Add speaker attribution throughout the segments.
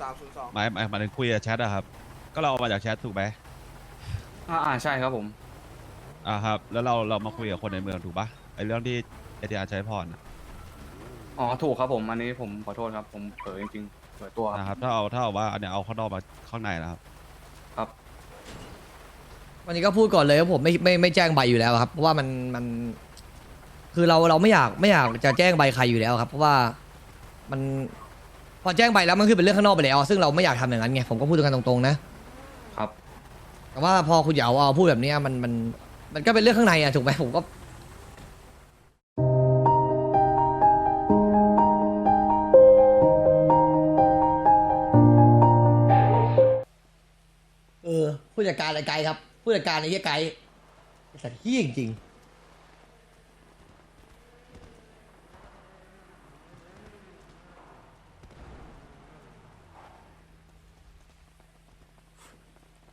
Speaker 1: สามศูนย์สอง
Speaker 2: หมายหมายหมายถึงคุยกับแชทอะครับ ก็เราเอามาจากแชทถูกไหม
Speaker 3: อ่าอ่าใช่ครับผม
Speaker 2: อ่าครับ แล้วเราเรามาคุยกับคนในเมืองถูกปะไอเรื่องที่เอทีอาร์ใช้พรน่ะ
Speaker 3: อ๋อถูกครับผม อันนี้ผมขอโทษครับ ผมเผลอจริงๆเผลอตัวครับ
Speaker 2: นะครับ ถ้าเอาถ้าเอาว่าอันเนี้ยเอาข้างนอกมาข้างในนะครับ
Speaker 3: ครับ
Speaker 4: วันนี้ก็พูดก่อนเลยว่าผมไม่ไม่ไม่แจ้งใบอยู่แล้วครับเพราะว่ามันมัน คือเราเราไม่อยากไม่อยากจะแจ้งใบใครอยู่แล้วครับ เพราะว่ามัน พอแจ้งใบแล้วมันคือเป็นเรื่องข้างนอกไปแล้วซึ่งเราไม่อยากทำอย่างนั้นไงผมก็พูดกันตรงๆนะครับ แต่ว่าพอคุณเหยาเอาพูดแบบเนี้ยมันมันมันก็เป็นเรื่องข้างในอะถูกไหมผมก็เออผู้จัดการอะไรไกด์ครับผู้จัดการไอ้เหี้ยไกด์ไอ้สัตว์เหี้ยจริงๆ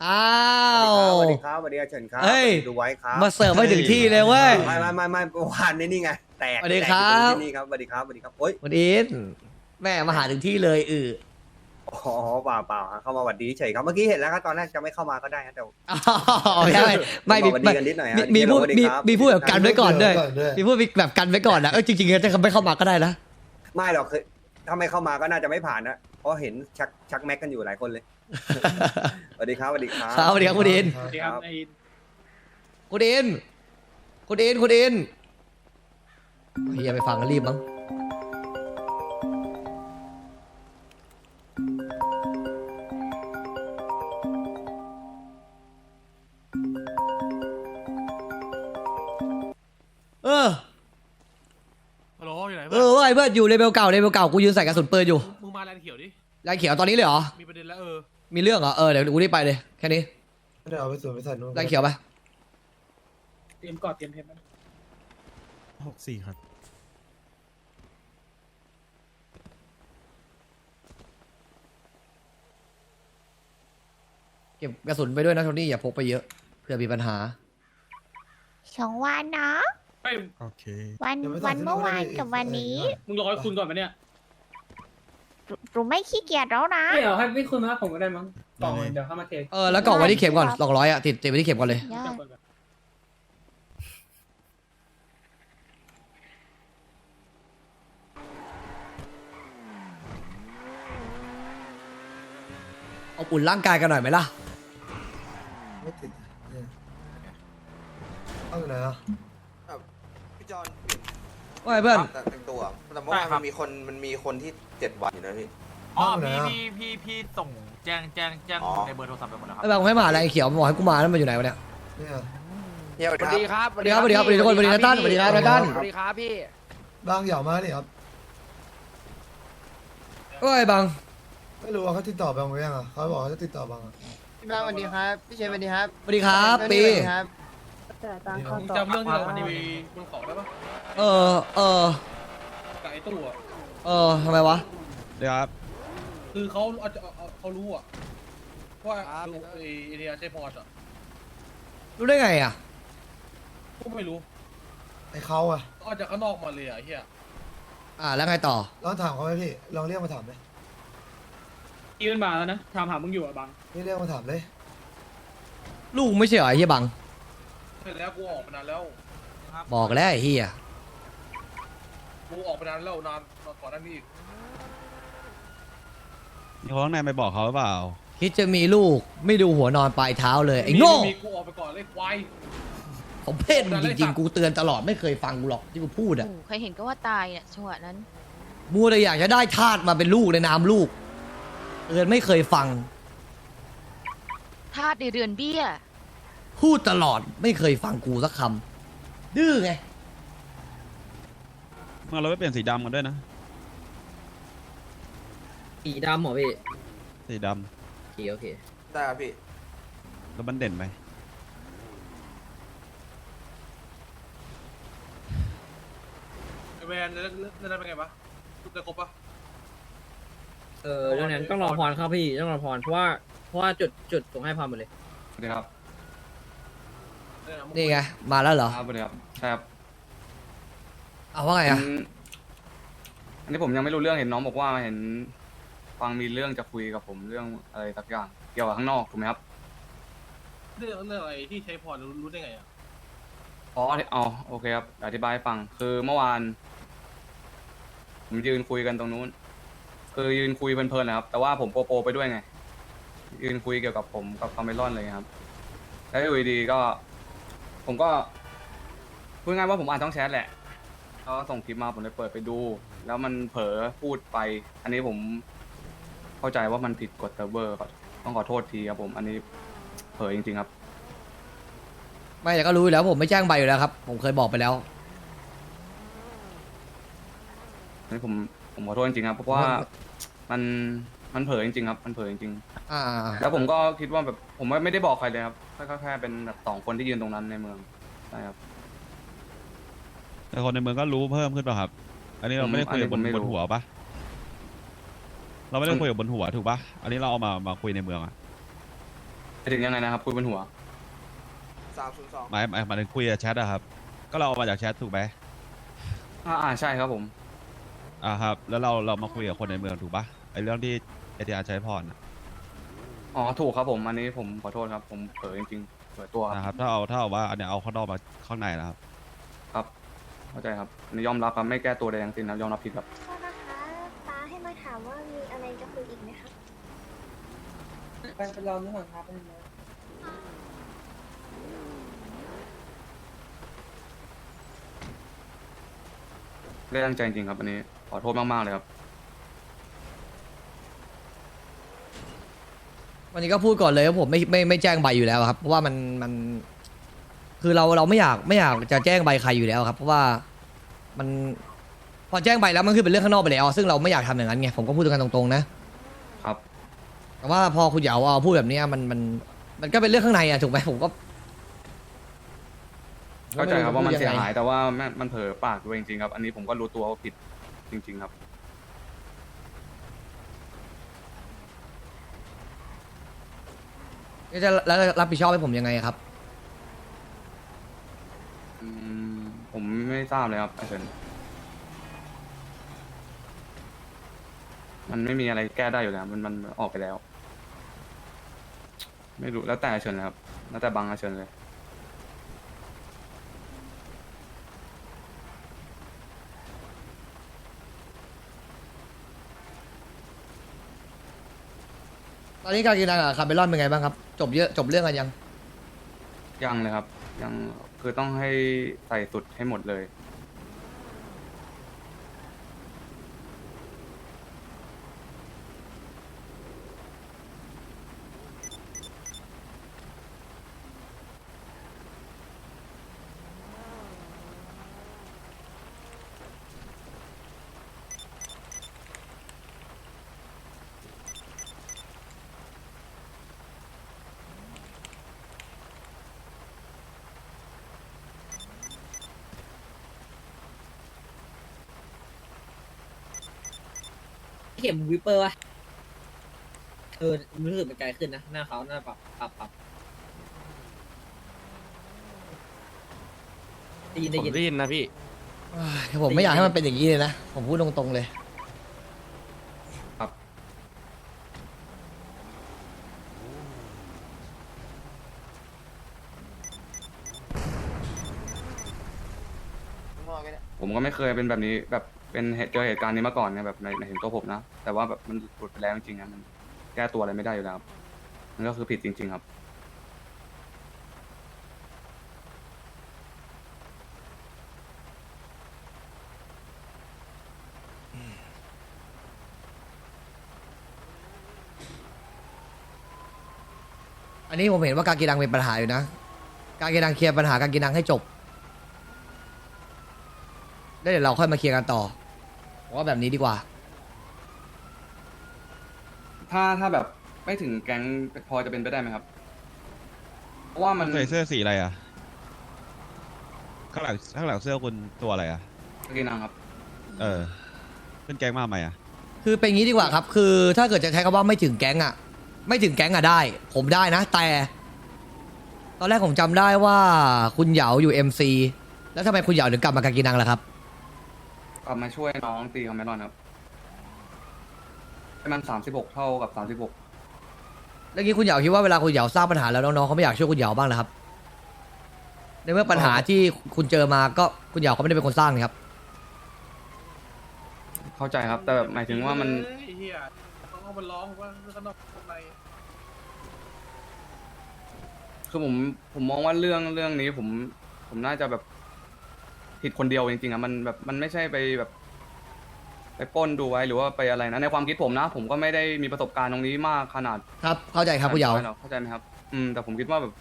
Speaker 4: อ้าว
Speaker 5: สวัสดีครับสวัสดีครับเฉินครับ
Speaker 4: เฮ้ย
Speaker 5: ดูไว้ครับ
Speaker 4: มาเสิร์ฟให้ถึงที่เลยเว้ย
Speaker 5: ไม่ไม่ไม่ไม่เมื่อวานนี้นี่ไงแตก
Speaker 4: สวัสดี
Speaker 5: แตก
Speaker 4: ครับ
Speaker 5: อยู่ตงที่นี่ครับสวัสดีครับสวัสดีครับโอ้ย
Speaker 4: วันอินแม่มาหาถึงที่เลยเออ
Speaker 5: อ๋อเปล่าเปล่าฮะเข้ามาหวัดดีเฉยครับเมื่อกี้เห็นแล้วครับตอนแรกจะไม่เข้ามาก็ได้ครับแต่
Speaker 4: อ๋อไม่ไม่ไม่
Speaker 5: บ
Speaker 4: มี
Speaker 5: อกหวัดดี
Speaker 4: ไม่
Speaker 5: กันนิดหน่อยฮะ
Speaker 4: มีมีพูด
Speaker 5: สวัส
Speaker 4: มี
Speaker 5: ครับ
Speaker 4: มีพูดแบบกันไว้ก่อนด้วย
Speaker 6: ด้วย
Speaker 4: มีพูดแบบกันไว้ก่อนนะเออจริงๆจะไม่เข้ามาก็ได้นะ
Speaker 5: ไม่หรอกคือถ้าไม่เข้ามาก็น่าจะไม่ผ่านนะเพราะเห็นชักชักแม็กกันอยู่หลายคนเลย สวัสดีครับสวัสดีครับ
Speaker 4: ครับสวัสดีครับคุณอิน
Speaker 5: ครับ
Speaker 4: คุณอินคุณอิน คุณอินเฮียไปฟังกันรีบมั้ง เออ
Speaker 7: ฮัลโหลอยู่ไหน
Speaker 4: เอ
Speaker 7: เพื่อน
Speaker 4: อว่าไอ้เพื่อนอยู่เลเวลเก่าเลเวลเก่ากูยืนใส่กระสุนปืนอยู่
Speaker 7: มึงมาแลนด์เขียวดิ
Speaker 4: ลายเขียวตอนนี้เลยเหรอ
Speaker 7: มีประเด็นแล้วเออ
Speaker 4: มีเรื่องเหรอ เออ เดี๋ยวกูรีบไปเลย แค่นี้
Speaker 6: เดี๋ยวเอาไปสวนไปใส่นู่น
Speaker 4: ลายเขียวไป
Speaker 7: เตรียมกอดเตรียมเพชรมัน
Speaker 8: หกสี่ครับ
Speaker 4: เก็บกระสุนไปด้วยนะโทนี่อย่าพกไปเยอะเผื่อมีปัญหา
Speaker 9: สองวันนะ
Speaker 7: เฮ้ย
Speaker 8: โอเค
Speaker 9: วันวันเมื่อวานกับวันนี้
Speaker 7: มึงรอให้คุณก่อนปะเนี่ย
Speaker 9: หนูไม่ขี้เกียจแล้วนะ
Speaker 7: ไม่เดี๋ยวให้พี่คุณมาผมก็ได้มั้งกล่อง
Speaker 8: ได้เลย
Speaker 7: เดี๋ยวเข้ามาเท
Speaker 4: เออแล้วกล่องไว้ที่เข็มก่อนสองร้อยอะติดติดไว้ที่เข็มก่อนเลย
Speaker 9: ได้
Speaker 7: จับก่อนก่อน
Speaker 4: เอาอุ่นร่างกายกันหน่อยไหมล่ะ
Speaker 6: ไม่ติดเนี่ยเอาอยู่ไหนอะ
Speaker 1: พี่จอนเปลี่ยน
Speaker 4: ว่าไงเพื่อน
Speaker 1: แต่แต่งตัวแต่เมื่อวานมันมีคนมันมีคนที่เจ็ดวันอยู่นะพี่
Speaker 6: อ๋อพี่
Speaker 10: พี่พี่พี่ส่งแจ้งแจ้งแจ้ง
Speaker 1: อ๋อ
Speaker 10: ในเบอร์โทรศัพท์ไปหมดแล้วครั
Speaker 4: ไอ้บางให้มาหาลายเขียวมันบอกให้กูมาแล้วมันอยู่ไหนวะเนี่ย
Speaker 6: เนี่ย
Speaker 1: เฮียสวัส
Speaker 10: สวัส
Speaker 1: ดี
Speaker 10: ดี
Speaker 1: ค
Speaker 10: ครับรับ
Speaker 4: สวัสดีครับสวัสดีครับสวัสดีทุกคนสวัสดีนะตั้นสวัสดีครับนะตั้น
Speaker 10: สวัสดีครับพี่
Speaker 6: บางเหยามาเนี่ยครับ
Speaker 4: ก็ไอ้บาง
Speaker 6: ไม่รู้ว่าเขาติดต่อบางหรือยังอะเขาบอกเขาจะติดต่อบางอะ
Speaker 10: พี่บางสวัสดีครับ พี่เชนสวัสดีครับ
Speaker 4: สวัสดีครับ ปี
Speaker 10: ครับ
Speaker 7: มึงจำเรื่องที่เราวันนี้บนเขาได้ปะ
Speaker 4: เออ เออ
Speaker 7: กับไอ้ตู้อะ
Speaker 4: เออทำไมวะ
Speaker 2: เดี๋ยวครับ
Speaker 7: คือเขาเอาเอาเอาเขารู้อะว่าดูไอ้ไอเดียใช่พอร์ตอะ
Speaker 4: รู้ได้ไงอะ
Speaker 7: กูไม่รู้
Speaker 6: ไอ้เขาอะ
Speaker 7: เขาอาจจะข้างนอกมาเลยอะไอ้เฮีย
Speaker 4: อ่าแล้วไงต่อ
Speaker 6: ลองถามเขาไหมพี่ ลองเรียกมาถามเลย
Speaker 7: อีมันมาแล้วนะถามหามึงอยู่อะบัง
Speaker 6: นี่เรียกมาถามเลย
Speaker 4: ลูกไม่ใช่เหรอไอ้เฮียบัง
Speaker 7: เสร็จแล้วกูออกไปนานแล้ว
Speaker 4: บอกแล้วไอ้เฮีย
Speaker 7: กูออกไปนานแล้วนานนานก่อนหนั้นนี่อีก
Speaker 2: มีคนข้างในไปบอกเขาหรือเปล่า
Speaker 4: คิดจะมีลูกไม่ดูหัวนอนปลายเท้าเลยไอ้โง่
Speaker 7: มีกูออกไปก่อนเลยควาย
Speaker 4: ผมเพศมึงจริงๆกูเตือนตลอดไม่เคยฟังกูหรอกที่กูพูดอะ
Speaker 9: โอ้ใครเห็นก็ว่าตายเนี่ยจังหวะนั้น
Speaker 4: มัวแต่อยากจะได้ทาสมาเป็นลูกในนามลูกเตือนไม่เคยฟัง
Speaker 9: ทาดในเรือนเบี้ย
Speaker 4: พูดตลอดไม่เคยฟังกูสักคำดื้อไง
Speaker 2: มาเราไปเปลี่ยนสีดำกันด้วยนะ
Speaker 10: สีดำเหรอพี่
Speaker 2: สีด
Speaker 10: โอเคโอเค
Speaker 1: ได้ครับพี่ำ
Speaker 2: แล้วมันเด่นไหม
Speaker 7: ไอ้แวนเล่นเล่นได้เป็นไงปะได้ครบปะ
Speaker 10: เออเรื่องนั้นต้องรอพรครับพี่ต้องรอพรเพราะว่าเพราะว่าจุดจุดส่งให้พรหมดเลย
Speaker 3: สวัสดีครับ
Speaker 7: เล่ นอะ
Speaker 4: นี่ไง มาแล้วเหรอ
Speaker 3: ครับสวัสดีครับใช่ครับ
Speaker 4: เอาว่าไงอะ
Speaker 3: อืมอันนี้ผมยังไม่รู้เรื่องเห็นน้องบอกว่าเห็นเขฟังมีเรื่องจะคุยกับผมเรื่องอะไรสักอย่างเกี่ยวกับข้างนอกถูกไหมครับ
Speaker 7: เรื่องเรื่องอะไรที่ใช้พอรู้รู้ได้ไงอะ
Speaker 3: อ๋ออ๋อโอเคครับอธิบายให้ฟังคือเมื่อวาน ผมยืนคุยกันตรงนู้น คือยืนคุยเพลินๆนะครับ แต่ว่าผมโปโปไปด้วยไง ยืนคุยเกี่ยวกับผมกับคาเมลอนเลยครับ แล้วอยู่ดีๆก็ ผมก็พูดง่ายๆว่าผมอ่านช่องแชทแหละเขาส่งคลิปมาผมเลยเปิดไปดู แล้วมันเผลอพูดไป อันนี้ผมเข้าใจว่ามันผิดกฎเซิร์ฟเวอร์ขอต้องขอโทษทีครับผม อันนี้เผลอจริงๆครับ
Speaker 4: ไม่แต่ก็รู้อยู่แล้วผมไม่แจ้งใบอยู่แล้วครับ ผมเคยบอกไปแล้ว
Speaker 3: อันนี้ผมผมขอโทษจริงๆครับเพราะว่ามัน มันเผลอจริงๆครับ มันเผลอจริง
Speaker 4: อ่า
Speaker 3: ๆแล้วผมก็คิดว่าแบบผมไม่ได้บอกใครเลยครับแค่แค่เป็นแบบสองคนที่ยืนตรงนั้นในเมืองใช่ครับ
Speaker 2: แต่คนในเมืองก็รู้เพิ่มขึ้นป่ะครับ อันนี้เราไม่ได้คุยกับบน
Speaker 3: อันนี้ผมไม่
Speaker 2: บ
Speaker 3: รู้
Speaker 2: นหัวปะเราไม่ได้คุยกับบนหัวถูกปะอันนี้เราเอามามาคุยในเมืองอะ
Speaker 3: ไปถึงยังไงนะครับคุยบนหัว
Speaker 1: สามศูนย์สอง
Speaker 2: หมายหมายหมายถึงคุยกับแชทอะครับ ก็เราเอามาจากแชทถูกไหม
Speaker 3: อ่าอ่าใช่ครับผม
Speaker 2: อ่าครับ แล้วเราเรามาคุยกับคนในเมืองถูกปะไอเรื่องที่ เอทีอาร์ใช้พรอะ
Speaker 3: อ๋อถูกครับผมอันนี้ผมขอโทษครับ ผมเผลอจริงๆเผลอตัวครับ
Speaker 2: นะครับถ้าเอาถ้าเอาว่าอันเนี้ยเอาข้างนอกมาข้างในนะครับ
Speaker 3: ครับเข้าใจครับอันนี้ยอมรับครับไม่แก้ตัวใดทั้งสิ้นครับยอมรับผิดครับ
Speaker 9: โทษนะคะป้าให้มาถามว่ามีอะไรจะคุยอีกไหมคะ
Speaker 10: ไปไปรอนึกก่อนครับเป็นไง
Speaker 3: ไม่ได้ตั้งใจจริงๆครับอันนี้ขอโทษมากๆเลยครับ
Speaker 4: วันนี้ก็พูดก่อนเลยว่าผมไม่ไม่ไม่แจ้งใบอยู่แล้วครับ เพราะว่ามันมัน คือเราเราไม่อยากไม่อยากจะแจ้งใบใครอยู่แล้วครับ เพราะว่ามันพอแจ้งใบแล้วมันคือเป็นเรื่องข้างนอกไปแล้ว ซึ่งเราไม่อยากทำอย่างนั้นไงผมก็พูดกันตรงๆนะครับ แต่ว่าพอคุณเหยาเอาพูดแบบเนี้ยมันมัน มันก็เป็นเรื่องข้างในอะถูกไหมผมก็
Speaker 3: เข้าใจครับว่ามัน
Speaker 4: ไรู้
Speaker 3: เสีย
Speaker 4: จะพูดงไง
Speaker 3: หายแต่ว่าแม่มันเผลอปากด้วยจริงๆครับ อันนี้ผมก็รู้ตัวว่าผิดจริง ๆ ครับ
Speaker 4: แล้วจะแล้วจะรับผิดชอบให้ผมยังไงครับ
Speaker 3: อืมผมไม่ทราบเลยครับไอเซนมันไม่มีอะไรแก้ได้อยู่แล้วมันมันออกไปแล้ว ไม่รู้แล้วแต่ไอ้เฉินเลยครับแล้วแต่บางไอเฉินเลย
Speaker 4: ตอนนี้การกินอากับคาร์เมลอนเป็นไงบ้างครับ จบเยอะจบเรื่องกันยัง
Speaker 3: ยังเลยครับ ยังคือต้องให้ใส่สุดให้หมดเลย
Speaker 10: เข็มวิปเปอร์วะเออรู้สึกมันไกลขึ้นนะหน้าเขาหน้าปรับปรับปรับได้ยินได้ยิน
Speaker 11: ได้ยินนะพี่
Speaker 4: ผมไม่อยากให้มันเป็นอย่างนี้เลยนะ ผมพูดตรงๆเลย
Speaker 3: ครับ ผมก็ไม่เคยเป็นแบบนี้แบบ เป็นเหตุเจอเหตุการณ์นี้มาก่อนไงแบบในในถึงตัวผมนะ แต่ว่าแบบมันหลุดไปแล้วจริงๆนะมันแก้ตัวอะไรไม่ได้อยู่แล้วครับมันก็คือผิดจริง ๆ ครับ
Speaker 4: อันนี้ผมเห็นว่าการกีดังเป็นปัญหาอยู่นะ การกีดังเคลียร์ปัญหาการกีดังให้จบ แล้วเดี๋ยวเราค่อยมาเคลียร์กันต่อ ผมว่าแบบนี้ดีกว่า
Speaker 3: ถ้าถ้าแบบไม่ถึงแก๊งพอจะเป็นไปได้ไหมครับ เพราะว่ามัน
Speaker 2: ใส่เสื้อสีอะไรอะข้างหลังข้างหลังเสื้อคุณตัวอะไรอะ
Speaker 3: กินนังครับ
Speaker 2: เออขึ้นแก๊งมาใหม่อะ
Speaker 4: คือเป็นงี้ดีกว่าครับ คือถ้าเกิดจะใช้คำว่าไม่ถึงแก๊งอะไม่ถึงแก๊งอะได้ ผมได้นะ แต่ ตอนแรกผมจำได้ว่าคุณเหยาอยู่ MC แล้วทำไมคุณเหยาถึงกลับมากากีนังล่ะครับ
Speaker 3: กลับมาช่วยน้องตีคอมเมลอนครับให้มันสามสิบหกเท่ากับสามสิบหก
Speaker 4: แล้วงี้คุณเหยาคิดว่าเวลาคุณเหยาสร้างปัญหาแล้วน้องๆเขาไม่อยากช่วยคุณเหยาบ้างนะครับ ในเมื่อปัญหาที่คุณเจอมาก็คุณเหยาเขาไม่ได้เป็นคนสร้างนี่ครับ
Speaker 3: เข้าใจครับ แต่แบบหมายถึงว่ามัน
Speaker 7: เอ้ยไอ้เฮียต้องเอามันร้องว่าข้างนอกข้างใน
Speaker 3: คือผมผมมองว่าเรื่องเรื่องนี้ผมผมน่าจะแบบ ผิดคนเดียวจริงๆอะมันแบบมันไม่ใช่ไปแบบ ไปปล้นดูไว้หรือว่าไปอะไรนะในความคิดผมนะ ผมก็ไม่ได้มีประสบการณ์ตรงนี้มากขนาด
Speaker 4: ครับ เข้าใจครับคุณเหยา
Speaker 3: หรอกเข้าใจไหมครับ อืม แต่ผมคิดว่าแบบ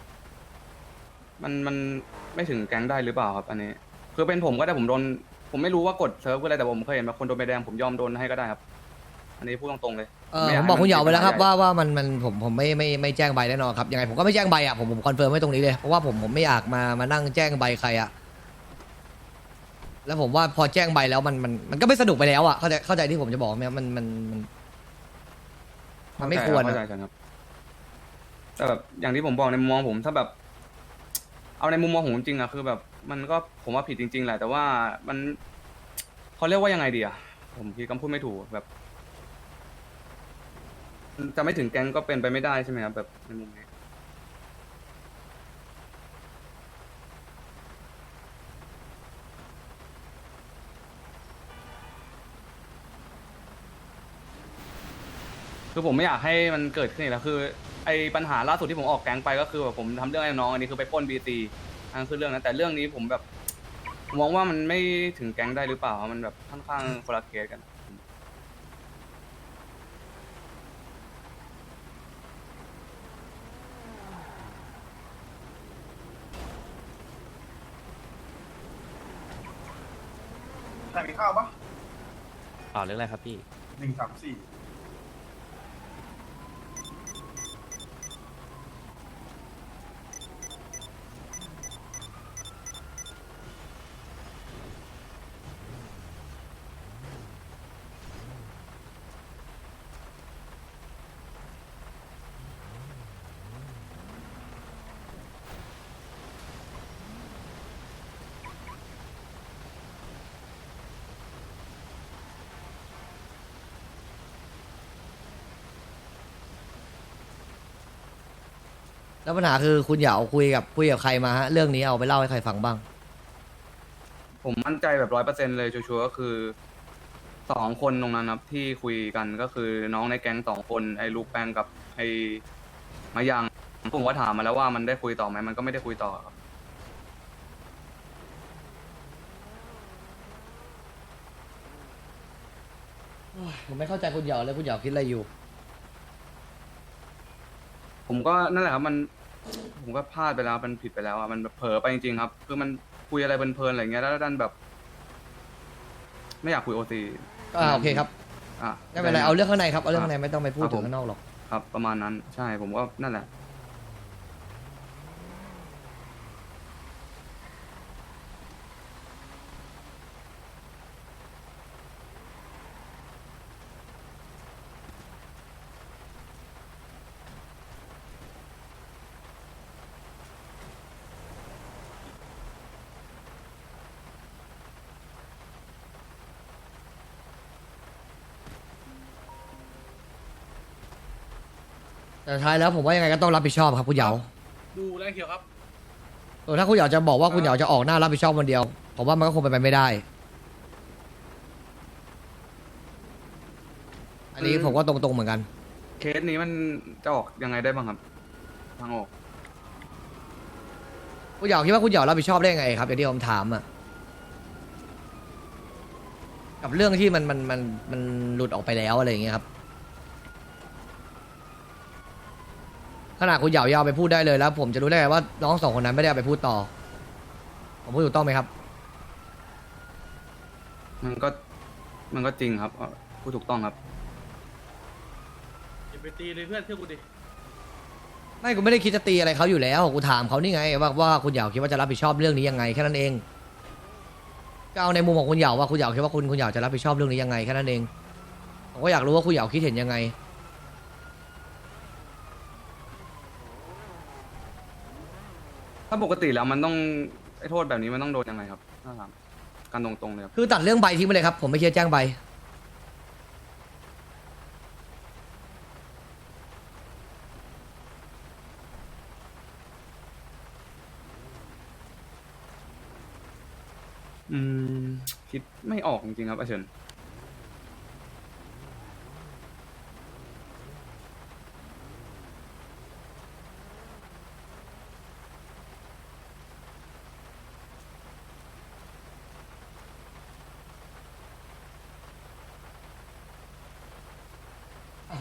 Speaker 3: มันมันไม่ถึงแก๊งได้หรือเปล่าครับ อันนี้ คือเป็นผมก็ได้ผมโดน ผมไม่รู้ว่ากดเซิร์ฟคืออะไรแต่ผมเคยเห็นแบบคนโดนใบแดงผมยอมโดนให้ก็ได้ครับ อันนี้พูดตรงๆเลย
Speaker 4: เออ
Speaker 3: ไย
Speaker 4: ผม
Speaker 3: ให้
Speaker 4: บอกคุณเหยาไปแล้วครับ
Speaker 3: ติดปัญ
Speaker 4: ว่า
Speaker 3: หใหญ่
Speaker 4: ว่ามันมันผมผมไม่ไม่ไม่แจ้งใบแน่นอนครับยังไงผมก็ไม่แจ้งใบอะผมผมคอนเฟิร์มไว้ตรงนี้เลยเพราะว่าผมผมไม่อยากมามานั่งแจ้งใบใครอะ แล้วผมว่าพอแจ้งใบแล้วมันมันมันก็ไม่สนุกไปแล้วอะเข้าใจเข้าใจที่ผมจะบอกไหมครับมันมันมัน มันไม่ควร
Speaker 3: เข้า
Speaker 4: อะ
Speaker 3: ใจกันครับ แต่แบบอย่างที่ผมบอกในมุมมองผมถ้าแบบ เอาในมุมมองผมจริงๆอะคือแบบ มันก็ผมว่าผิดจริง ๆแหละแต่ว่ามันเขาเรียกว่ายังไงดีอะผมคิดคำพูดไม่ถูกแบบจะไม่ถึงแก๊งก็เป็นไปไม่ได้ใช่ไหมครับแบบในมุมนี้ คือผมไม่อยากให้มันเกิดขึ้นอีกแล้วคือไอ้ปัญหาล่าสุดที่ผมออกแก๊งไปก็คือแบบผมทำเรื่องไอ้น้องอันนี้คือไปปล้นบีซีอันนั้นคือเรื่องนั้นแต่เรื่องนี้ผมแบบผมมองว่ามันไม่ถึงแก๊งได้หรือเปล่ามันแบบค่อนข้างคนละเคสกัน
Speaker 7: แต่มีข้าวปะ
Speaker 8: อ่าเรื่องอะไรครับพี่
Speaker 7: หนึ่งสามสี่
Speaker 4: แล้วปัญหาคือคุณเหยาคุยกับคุยกับใครมาฮะเรื่องนี้เอาไปเล่าให้ใครฟังบ้าง
Speaker 3: ผมมั่นใจแบบร้อยเปอร์เซ็นเลยชัวร์ๆก็คือสองคนตรงนั้นครับที่คุยกันก็คือน้องในแก๊งสองคนไอ้ลูกแป้งกับไอ้มายังผมก็ถามมาแล้วว่ามันได้คุยต่อไหมมันก็ไม่ได้คุยต่อครับ
Speaker 4: ผมไม่เข้าใจคุณเหยาเลยคุณเหยาคิดอะไรอยู่
Speaker 3: ผมก็นั่นแหละครับมัน ผมก็พลาดไปแล้วมันผิดไปแล้วอะมันแบบเผลอไปจริงๆครับ คือมันคุยอะไรเพลินๆอะไรเงี้ยแล้วดันแบบ ไม่อยากคุยโอซี
Speaker 4: อ่าโอเคครับ
Speaker 3: อะ
Speaker 4: ไม่เป็นไรเอาเรื่องข้างในครับเอาเรื่องข้างในไม่ต้องไปพูด
Speaker 3: ครับ
Speaker 4: ถึ
Speaker 3: ผ
Speaker 4: ง
Speaker 3: ม
Speaker 4: ข้างนอกหรอก
Speaker 3: ครับประมาณนั้นใช่ผมก็นั่นแหละ
Speaker 4: แต่ท้ายแล้วผมว่ายังไงก็ต้องรับผิดชอบครับคุณเหยา
Speaker 7: ดูแลเขียวครับ
Speaker 4: เออถ้าคุณเหยาจะบอกว่าคุณเหยาจะออกหน้ารับผิดชอบคนเดียว ผมว่ามันก็คงเป็นไปไม่ได้ อันนี้ผมก็ตรงๆเหมือนกัน
Speaker 3: เคสนี้มันจะออกยังไงได้บ้างครับ ทางออก
Speaker 4: คุณเหยาคิดว่าคุณเหยารับผิดชอบได้ยังไงครับอย่างที่ผมถามอะกับเรื่องที่มันมันมันมันหลุดออกไปแล้วอะไรอย่างเงี้ยครับ ขนาดคุณเหยายังเอาไปพูดได้เลยแล้ว ผมจะรู้ได้ไงว่าน้องสองคนนั้นไม่ได้เอาไปพูดต่อ ผมพูดถูกต้องไหมครับ
Speaker 3: มันก็มันก็จริงครับเอ่อพูดถูกต้องครับ
Speaker 7: อย่าไปตีเลยเพื่อนเชื่อกูดิ
Speaker 4: ไม่กูไม่ได้คิดจะตีอะไรเขาอยู่แล้วกูถามเขานี่ไง ว่าว่าคุณเหยาคิดว่าจะรับผิดชอบเรื่องนี้ยังไงแค่นั้นเองก็เอาในมุมของคุณเหยาว่าคุณเหยาคิดว่าคุณคุณเหยาจะรับผิดชอบเรื่องนี้ยังไงแค่นั้นเองผมก็อยากรู้ว่าคุณเหยาคิดเห็นยังไง
Speaker 3: ถ้าปกติแล้วมันต้องโทษแบบนี้มันต้องโดนยังไงครับถ้าถามการตรงๆเลยครับ
Speaker 4: คือตัดเรื่องใบทิ้งไปเลยครับ ผมไม่เชื่อแจ้งใบ
Speaker 3: อืมคิดไม่ออกจริงครับอาเฉิน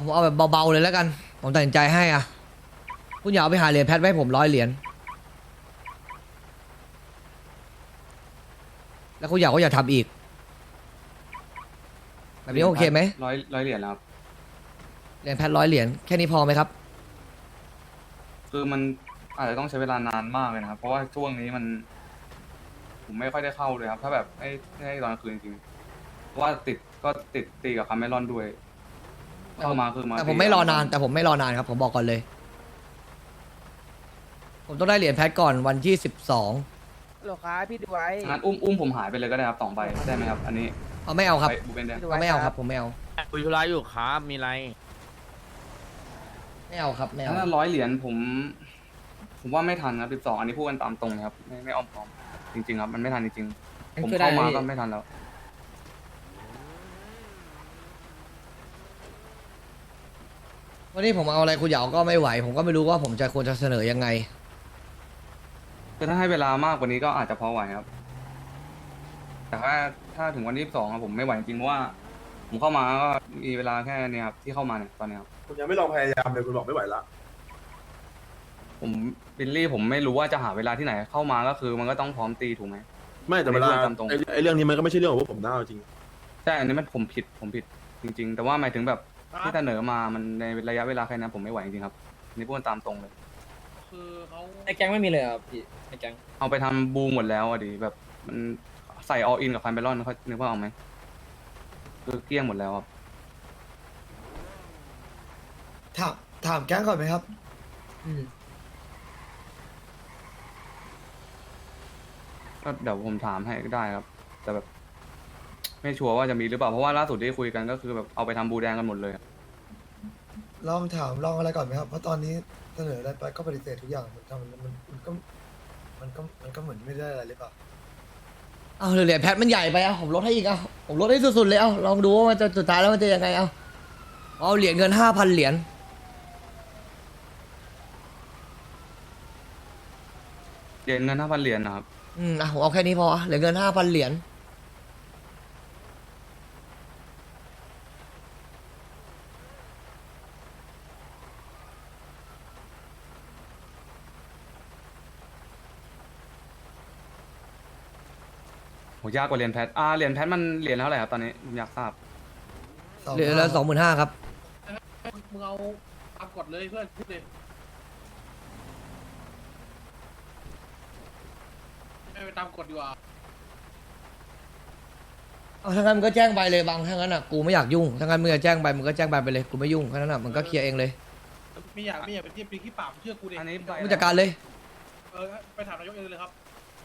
Speaker 4: ผมเอาแบบเบาๆเลยแล้วกัน ผมตัดสินใจให้อะ คุณอย่าเอาไปหาเหรียญแพทไว้ให้ผมร้อยเหรียญ แล้วคุณอยากก็อย่าทำอีก แบบนี้โอเคไหม
Speaker 3: ร้อยร้อยเหรียญแล้วครับ
Speaker 4: เหรียญแพทร้อยเหรียญแค่นี้พอไหมครับ
Speaker 3: คือมันอาจจะต้องใช้เวลานานมากเลยนะครับ เพราะว่าช่วงนี้มัน ผมไม่ค่อยได้เข้าเลยครับ ถ้าแบบให้ให้ตอนกลางคืนจริงๆเพราะว่าติดก็ติดตีกับคาเมรอนด้วย เข้ามาคือมา
Speaker 4: แต่ผมไม่รอนานแต่ผมไม่รอนานครับ ผมบอกก่อนเลย ผมต้องได้เหรียญแพทก่อนวันที่สิบสอง
Speaker 10: โลค้าพี่ดูไว้
Speaker 3: งั้นอุ้มอุ้มผมหายไปเลยก็ได้ครับสองใบได้ไหมครับ อันนี้
Speaker 4: เอาไม่เอาครับ
Speaker 3: ไปบูเบนได้
Speaker 4: เอาไม่เอาครับ ผมไม่เอา
Speaker 8: คุยธุระอยู่ครับมีอะไร
Speaker 4: ไม่เอาครับไม่เอา
Speaker 3: ถ้าร้อยเหรียญผม ผมว่าไม่ทันครับสิบสองอันนี้พูดกันตามตรงเลยครับ ไม่ไม่อ้อมค้อมจริง ๆ ครับ มันไม่ทันจริงๆผมเข้ามาก็ไม่ทันแล้ว
Speaker 4: วันนี้ผมเอาอะไรคุณอยากเอาก็ไม่ไหว ผมก็ไม่รู้ว่าผมจะควรจะเสนอยังไง
Speaker 3: คือถ้าให้เวลามากกว่านี้ก็อาจจะพอไหวครับ แต่ว่าถ้าถึงวันที่สองผมไม่ไหวจริงๆเพราะว่า ผมเข้ามาก็มีเวลาแค่เนี้ครับที่เข้ามาเนี่ยตอนเนี้ยครับ
Speaker 6: คุณยังไม่ลองพยายามเลยคุณบอกไม่ไหวละ
Speaker 3: ผมบิลลี่ผมไม่รู้ว่าจะหาเวลาที่ไหนเข้ามาก็คือมันก็ต้องพร้อมตีถูกไหม
Speaker 6: ไม่แต่เวลา
Speaker 3: อันนี้พูดตามตรง
Speaker 6: ไอ้ไอ้เรื่องนี้มันก็ไม่ใช่เรื่องของพวกผมนะเอาจริง
Speaker 3: ใช่อันนี้มันผมผิดผมผิดจริง ๆ แต่ว่าหมายถึงแบบ ที่เสนอมามันในระยะเวลาแค่นั้นผมไม่ไหวจริงๆครับอันนี่พูดกันตามตรงเลย
Speaker 7: คือเขา
Speaker 10: ในแก๊งไม่มีเลยครับพี่ในแก๊ง
Speaker 3: เอาไปทำบูมหมดแล้วอะดิแบบมันใส่ออินกับคันเบลอนเขานึกว่าเอาไหมคือเกลี้ยงหมดแล้วครับ
Speaker 6: ถามถามแก๊งก่อนไหมครับ
Speaker 10: อืม
Speaker 3: ก็เดี๋ยวผมถามให้ก็ได้ครับ แต่แบบ ไม่ชัวร์ว่าจะมีหรือเปล่าเพราะว่าล่าสุดที่คุยกันก็คือแบบเอาไปทำบูแดงกันหมดเลย
Speaker 6: ลองถามลองอะไรก่อนไหมครับ เพราะตอนนี้เสนออะไรไปก็ปฏิเสธทุกอย่างมันทำมันมันมันก็มันก็มันก็เหมือนไม่ได้อะไรหรือเปล่า
Speaker 4: เอาเหรียญแพทมันใหญ่ไปเอาผมลดให้อีกเอาผมลดให้สุดๆเลยเอาลองดูว่ามันจะสุดท้ายแล้วมันจะยังไงเอาเอาเหรียญเงินห้าพันเหรียญ
Speaker 3: เหรียญเงินห้าพันเหรียญนะครับ
Speaker 4: อืมอะผมเอาแค่นี้พอเหรียญเงินห้าพันเหรียญ
Speaker 3: ยากกว่าเหรียญแพทอ่าเหรียญแพทมันเหรียญเท่าไหร่ครับตอนนี้ผมอยากทราบ
Speaker 4: เหรียญละสองหมื่นห้าครับ
Speaker 7: มึงเอาตามกฎเลยเพื่อนพูดเลยไม่ไปตามกฎดีกว่า
Speaker 4: เอาถ้างั้นมึงก็แจ้งใบเลยบางถ้างั้นอะกูไม่อยากยุ่งถ้างั้นมึงจะแจ้งใบมึงก็แจ้งใบไปเลยกูไม่ยุ่งแค่นั้นอะมึงก็เคลียร์เองเลย
Speaker 7: ไม่อยากไม่อยากไปเทียบปีขี้ปากเชื่อกูดิ
Speaker 3: อันนี้ใบ
Speaker 4: มึงจัดการเลย
Speaker 7: เออไปถามนายกเองเลยครับ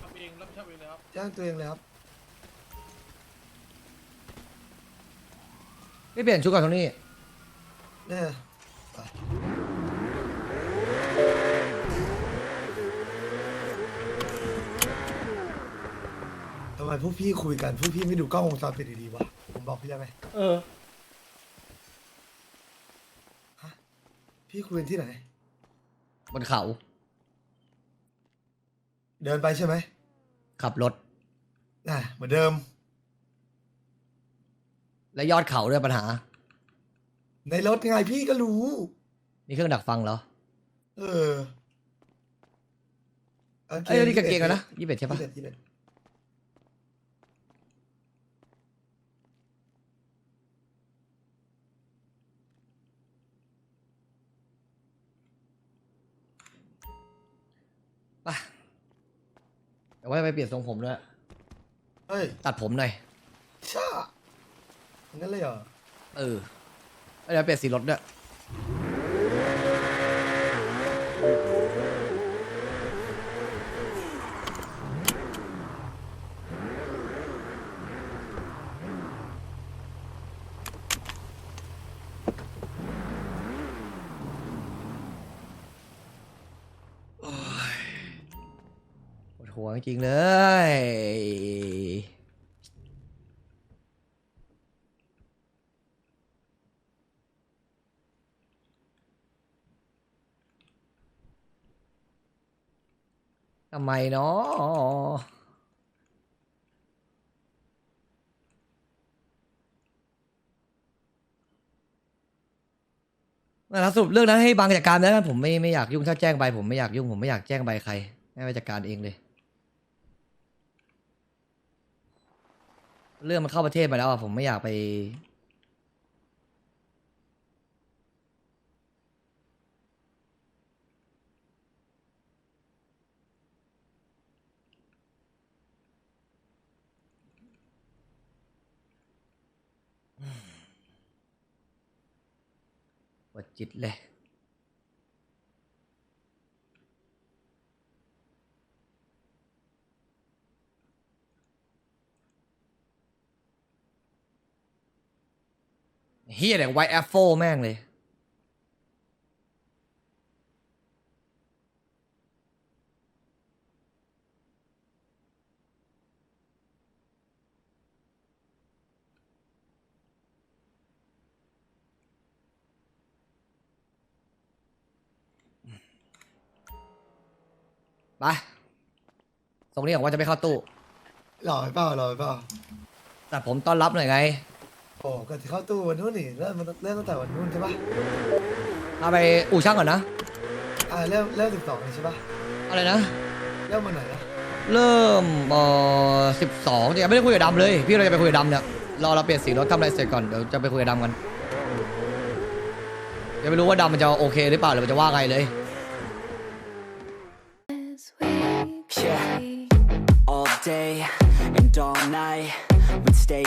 Speaker 7: ทำเองรับผิดชอบเองเลยครับ
Speaker 6: แจ้งตัวเองเลยครับ
Speaker 4: ไม่เปลี่ยนชุดก่อนตรงนี้
Speaker 6: เนี่ยไปทำไมพวกพี่คุยกันพวกพี่ไม่ดูกล้องวงจรปิดดีๆวะผมบอกพี่ได้ไหม
Speaker 10: เออ
Speaker 6: พี่คุยกันที่ไหน
Speaker 4: บนเขา
Speaker 6: เดินไปใช่ไหม
Speaker 4: ขับรถ
Speaker 6: น่ะเหมือนเดิม
Speaker 4: และยอดเขาด้วยปัญหา
Speaker 6: ในรถไงพี่ก็รู้
Speaker 4: มีเครื่องดักฟังเหรอ
Speaker 6: เออ
Speaker 4: เอ้ยนี่กางเกงกันนะยี่สิบเอ็ดใช่ปะ
Speaker 6: ยี่สิบเอ็ดยี่สิบเอ็ด
Speaker 4: ไปเดี๋ยวว่าจะไปเปลี่ยนทรงผมด้วย
Speaker 6: เฮ้ย
Speaker 4: ตัดผมหน่อย
Speaker 6: ช่า งั้นเลยเหรอ
Speaker 4: เออแล้วเดี๋ยวเปลี่ยนสีรถด้วยโอ้ยปวดหัวจริงๆเลย ทำไมเนาะนั่นแหละสรุปเรื่องนั้นให้บางจัดการแล้วกันผมไม่ไม่อยากยุ่งถ้าแจ้งใบผมไม่อยากยุ่งผมไม่อยากแจ้งใบใครให้ไปจัดการเองเลย เรื่องมันเข้าประเทศไปแล้วอะผมไม่อยากไป จิตเลย เฮียแต่ไวแอฟโฟแม่งเลย ไปส่งนี่บอกว่าจะไม่เข้าตู้
Speaker 6: หล่อไปเปล่าหล่อไปเปล่า
Speaker 4: แต่ผมต้อนรับหน่อยไง
Speaker 6: โอ้ก็ที่เข้าตู้วันนู้นนี่เริ่มมันเริ่มตั้งแต่วันนู้นใช่ปะ
Speaker 4: เอาไปอู่ช่างก่อนนะ
Speaker 6: อ่าเริ่มเริ่มสิบสองใช่ปะ
Speaker 4: อะไรนะ
Speaker 6: เริ่มวันไหนนะ
Speaker 4: เริ่มเอ่อสิบสองยังไม่ได้คุยกับดำเลย พี่เราจะไปคุยกับดำเนี่ยรอเราเปลี่ยนสีรถทำอะไรเสร็จก่อนเดี๋ยวจะไปคุยกับดำกันยังไม่รู้ว่าดำมันจะโอเคหรือเปล่าหรือมันจะว่าไงเลย